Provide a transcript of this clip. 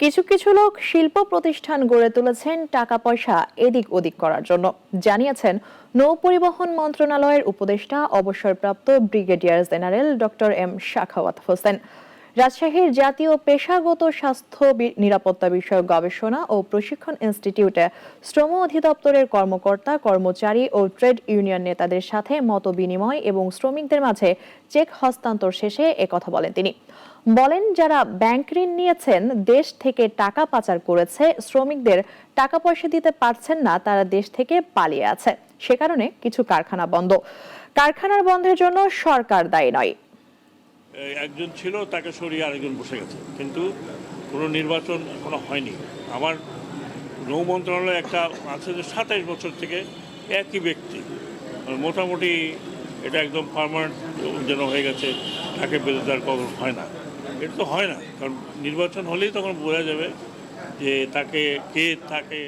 কিছু কিছু লোক শিল্প প্রতিষ্ঠান গড়ে তুলেছেন টাকা পয়সা এদিক ওদিক করার জন্য। জানিয়েছেন নৌ পরিবহন মন্ত্রণালয়ের উপদেষ্টা, অবসরপ্রাপ্ত brigadier general doctor M Shakhawat Hossain. রাজশাহীর জাতীয় পেশাগত স্বাস্থ্য নিরাপত্তা বিষয়ক গবেষণা ও প্রশিক্ষণ ইনস্টিটিউটে শ্রম অধিদপ্তরের কর্মকর্তা, কর্মচারী ও ট্রেড ইউনিয়ন নেতাদের সাথে মত বিনিময় এবং শ্রমিকদের মাঝে চেক হস্তান্তর শেষে একথা বলেন তিনি। বলেন, যারা ব্যাংক ঋণ নিয়েছেন, দেশ থেকে টাকা পাচার করেছে, শ্রমিকদের টাকা পয়সা দিতে পারছেন না, তারা দেশ থেকে পালিয়ে আছে। সে কারণে কিছু কারখানা বন্ধ। কারখানার বন্ধের জন্য সরকার দায়ী নয়। একজন ছিল, তাকে সরিয়ে আরেকজন বসে গেছে। কিন্তু কোনো নির্বাচন এখনও হয়নি। আমার নৌ মন্ত্রণালয়ে একটা আছে যে সাতাইশ বছর থেকে একই ব্যক্তি। মানে মোটামুটি এটা একদম পারমানেন্ট যেন হয়ে গেছে, তাকে বেরোতে আর কখন হয় না। এটা তো হয় না, কারণ নির্বাচন হলেই তখন বোঝা যাবে যে তাকে, কে তাকে